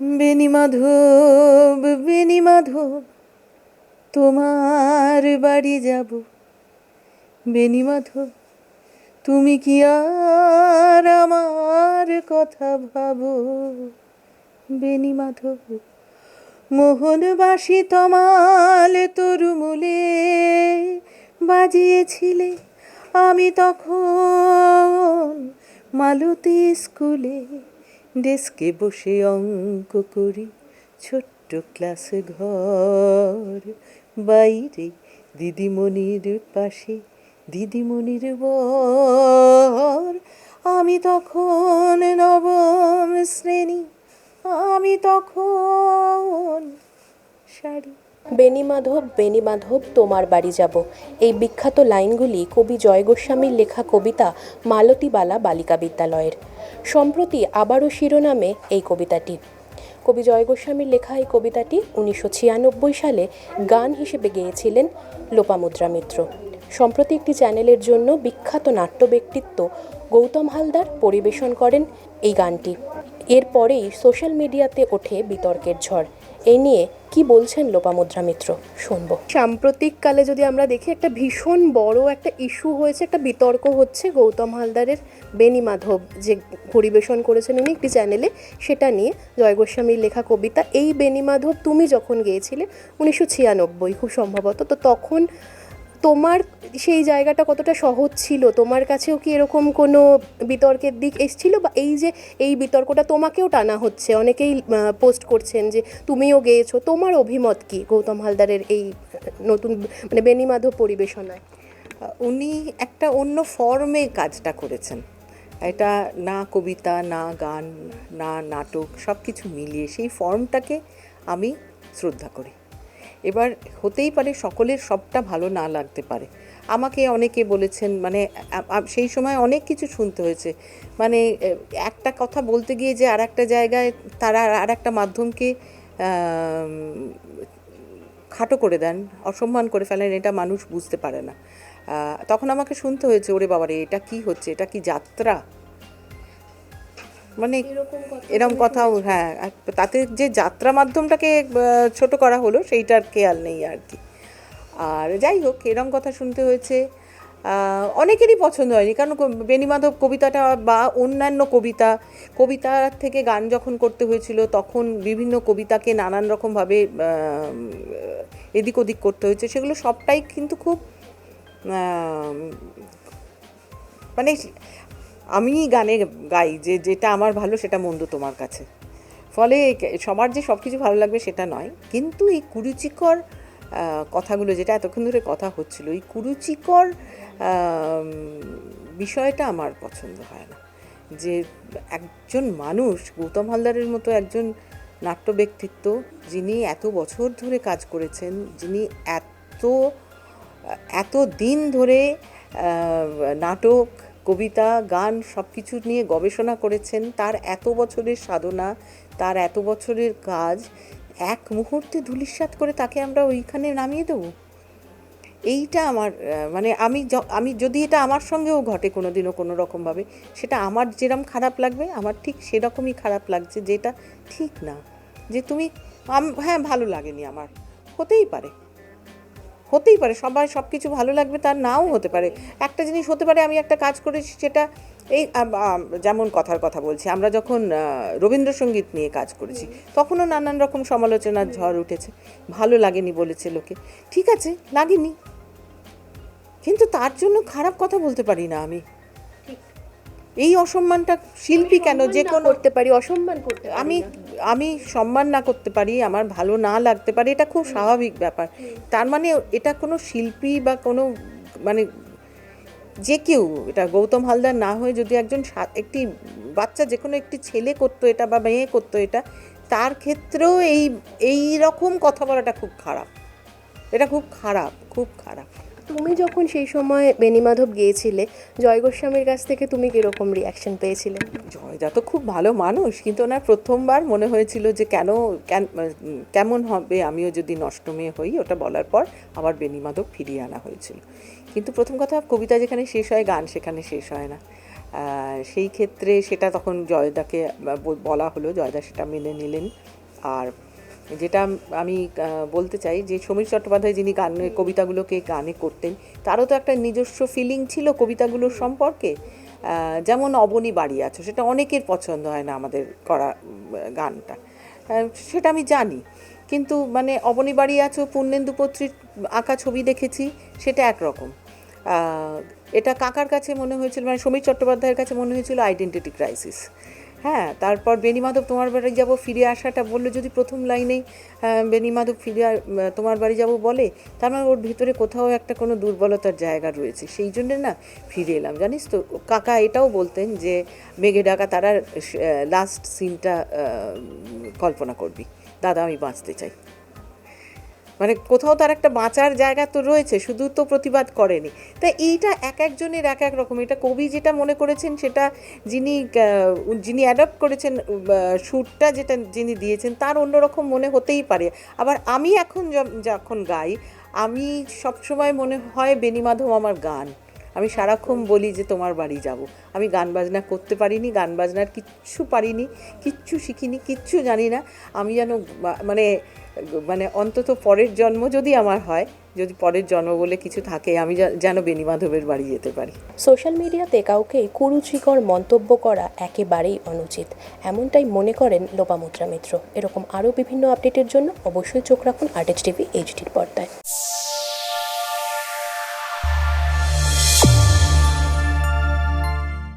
বেনি মাধব বেনি মাধব তোমার বাড়ি যাব। বেনি মাধব তুমি কি আর আমার কথা ভাবো? বেনি মাধব মোহনবাসী তমাল তরুমুলে বাজিয়েছিলে আমি তখন মালতী স্কুলে। ডেস্কে বসে অঙ্ক করি, ছোট্ট ক্লাস ঘর। বাইরে দিদিমণির পাশে দিদিমণির বর। আমি তখন নবম শ্রেণি, আমি তখন শাড়ি বেনি মাধব বেনি মাধব, তোমার বাড়ি যাব। এই বিখ্যাত লাইনগুলি কবি জয় গোস্বামীর লেখা কবিতা মালতীবালা বালিকা বিদ্যালয়ের। সম্প্রতি আবারও শিরোনামে এই কবিতাটি। কবি জয় গোস্বামীর লেখা এই কবিতাটি উনিশশো ছিয়ানব্বই সালে গান হিসেবে গেয়েছিলেন লোপামুদ্রা মিত্র। সম্প্রতি একটি চ্যানেলের জন্য বিখ্যাত নাট্য ব্যক্তিত্ব গৌতম হালদার পরিবেশন করেন এই গানটি। এরপরেই সোশ্যাল মিডিয়াতে ওঠে বিতর্কের ঝড়। এই নিয়ে কি বলছেন লোপামুদ্রা মিত্র? শুনব। সাম্প্রতিককালে যদি আমরা দেখি, একটা ভীষণ বড় একটা ইস্যু হয়েছে, একটা বিতর্ক হচ্ছে গৌতম হালদারের বেনি মাধব যে পরিবেশন করেছেন উনি একটি চ্যানেলে সেটা নিয়ে। জয় গোস্বামীর লেখা কবিতা, এই বেনি মাধব, তুমি যখন গিয়েছিলে উনিশশো ছিয়ানব্বই খুব সম্ভবত। তো তখন তোমার সেই জায়গাটা কতটা সহজ ছিল? তোমার কাছেও কি এরকম কোনো বিতর্কের দিক এসেছিল? বা এই যে এই বিতর্কটা তোমাকেও টানা হচ্ছে, অনেকেই পোস্ট করছেন যে তুমিও গেয়েছো, তোমার অভিমত কি গৌতম হালদারের এই নতুন মানে বেনি মাধব পরিবেশনায়? উনি একটা অন্য ফর্মে কাজটা করেছেন। এটা না কবিতা, না গান, না নাটক সব কিছু মিলিয়ে সেই ফর্মটাকে আমি শ্রদ্ধা করি। এবার হতেই পারে সকলের সবটা ভালো না লাগতে পারে। আমাকে অনেকে বলেছেন মানে সেই সময় অনেক কিছু শুনতে হয়েছে। মানে একটা কথা বলতে গিয়ে যে আর একটা জায়গায় তারা আর একটা মাধ্যমকে খাটো করে দেন, অসম্মান করে ফেলেন, এটা মানুষ বুঝতে পারে না। তখন আমাকে শুনতে হয়েছে, ওরে বাবারে, এটা কি হচ্ছে? এটা কি যাত্রা? মানে এরকম কথাও হ্যাঁ তাতে যে যাত্রা মাধ্যমটাকে ছোট করা হলো সেইটার খেয়াল নেই আর কি। আর যাই হোক এরম কথা শুনতে হয়েছে। অনেকেরই পছন্দ হয়নি কারণ বেণীমাধব কবিতাটা বা অন্যান্য কবিতা কবিতা থেকে গান যখন করতে হয়েছিল তখন বিভিন্ন কবিতাকে নানান রকমভাবে এদিক ওদিক করতে হয়েছে। সেগুলো সবটাই কিন্তু খুব মানে আমি গানে গাই যে যেটা আমার ভালো, সেটা মন্দ তোমার কাছে। ফলে সবার যে সব কিছু ভালো লাগবে সেটা নয়। কিন্তু এই কুরুচিকর কথাগুলো যেটা এতক্ষণ ধরে কথা হচ্ছিল, এই কুরুচিকর বিষয়টা আমার পছন্দ হয় না। যে একজন মানুষ, গৌতম হালদারের মতো একজন নাট্য ব্যক্তিত্ব, যিনি এত বছর ধরে কাজ করেছেন, যিনি এত এত দিন ধরে নাটক কবিতা, গান সব কিছু নিয়ে গবেষণা করেছেন। তার এত বছরের সাধনা, তার এত বছরের কাজ, এক মুহূর্তে ধূলিসাৎ করে তাকে আমরা ওইখানে নামিয়ে দেবো। এইটা আমার মানে আমি আমি যদি এটা আমার সঙ্গেও ঘটে কোনো দিনও কোনো রকমভাবে, সেটা আমার যেরকম খারাপ লাগবে, আমার ঠিক সেরকমই খারাপ লাগছে, যেটা ঠিক না। যে তুমি হ্যাঁ ভালো লাগেনি আমার। হতেই পারে। হতেই পারে সবাই সব কিছু ভালো লাগবে তার নাও হতে পারে। একটা জিনিস হতে পারে আমি একটা কাজ করেছি সেটা এই যেমন কথার কথা বলছি আমরা যখন রবীন্দ্রসঙ্গীত নিয়ে কাজ করেছি তখনও নানান রকম সমালোচনার ঝড় উঠেছে ভালো লাগেনি বলেছে লোকে। ঠিক আছে লাগেনি। কিন্তু তার জন্য খারাপ কথা বলতে পারি না আমি। এই অসম্মানটা শিল্পী কেন যে কোনো করতে পারি অসম্মান করতে আমি। আমি সম্মান না করতে পারি, আমার ভালো না লাগতে পারে, এটা খুব স্বাভাবিক ব্যাপার। তার মানে এটা কোনো শিল্পী বা কোনো মানে যে কেউ, এটা গৌতম হালদার না হয়ে যদি একজন একটি বাচ্চা যে কোনো একটি ছেলে করতো এটা বা মেয়ে করতো এটা, তার ক্ষেত্রেও এই এই রকম কথা বলাটা খুব খারাপ। এটা খুব খারাপ খুব খারাপ। তুমি যখন সেই সময় বেনিমাধব গিয়েছিলে, জয় গোস্বামীর কাছ থেকে তুমি কীরকম রিয়াকশন পেয়েছিলে? জয়দা তো খুব ভালো মানুষ, কিন্তু ওনার প্রথমবার মনে হয়েছিল যে কেন কেমন হবে, আমিও যদি নষ্ট মেয়ে হই, ওটা বলার পর আবার বেনিমাধব ফিরিয়ে আনা হয়েছিল। কিন্তু প্রথম কথা, কবিতা যেখানে শেষ হয়, গান সেখানে শেষ হয় না। সেই ক্ষেত্রে সেটা তখন জয়দাকে বলা হলো, জয়দা সেটা মেনে নিলেন। আর যেটা আমি বলতে চাই যে সমীর চট্টোপাধ্যায় যিনি গানে, কবিতাগুলোকে গানে করতেন, তারও তো একটা নিজস্ব ফিলিং ছিল কবিতাগুলোর সম্পর্কে। যেমন অবনী বাড়ি আছো, সেটা অনেকের পছন্দ হয় না আমাদের করা গানটা। সেটা আমি জানি। কিন্তু মানে অবনী বাড়ি আছো, পূর্ণেন্দু পত্রীর আঁকা ছবি দেখেছি, সেটা একরকম। এটা কাকার কাছে মনে হয়েছিল মানে সমীর চট্টোপাধ্যায়ের কাছে মনে হয়েছিল আইডেন্টিটি ক্রাইসিস হ্যাঁ তারপর বেনি মাধব তোমার বাড়ি যাব ফিরে আসাটা বলল যদি প্রথম লাইনেই আহ, বেনি মাধব ফিরে তোমার বাড়ি যাব বলে তার মানে ওর ভিতরে কোথাও একটা কোনো দুর্বলতার জায়গা রয়েছে। সেই জন্য না ফিরে এলাম জানিস তো? কাকা এটাও বলতেন যে মেঘে ডাকা তারা লাস্ট সিনটা কল্পনা করবি। দাদা আমি বাঁচতে চাই। মানে কোথাও তার একটা বাঁচার জায়গা তো রয়েছে, শুধু তো প্রতিবাদ করেনি। তাই এইটা এক একজনের এক এক রকম। এটা কবি যেটা মনে করেছেন সেটা যিনি যিনি অ্যাডপ্ট করেছেন সুরটা যেটা যিনি দিয়েছেন, তার অন্যরকম মনে হতেই পারে। আবার আমি এখন যখন গাই, আমি সবসময় মনে হয় বেনিমাধব আমার গান। আমি সারাক্ষণ বলি যে তোমার বাড়ি যাব। আমি গান বাজনা করতে পারিনি, গান বাজনার কিচ্ছু পারিনি, কিচ্ছু শিখিনি, কিচ্ছু জানি না। আমি যেন মানে মানে অন্তত পরের জন্ম যদি আমার হয়, যদি পরের জন্ম বলে কিছু থাকে, আমি যেন বেনিমাধবের বাড়ি যেতে পারি। সোশ্যাল মিডিয়াতে কাউকে কুরুচিকর মন্তব্য করা একেবারেই অনুচিত। এমনটাই মনে করেন লোপামুদ্রা মিত্র। এরকম আরও বিভিন্ন আপডেটের জন্য অবশ্যই চোখ রাখুন আর্টেজ টিভি এইচডির পর্দায়।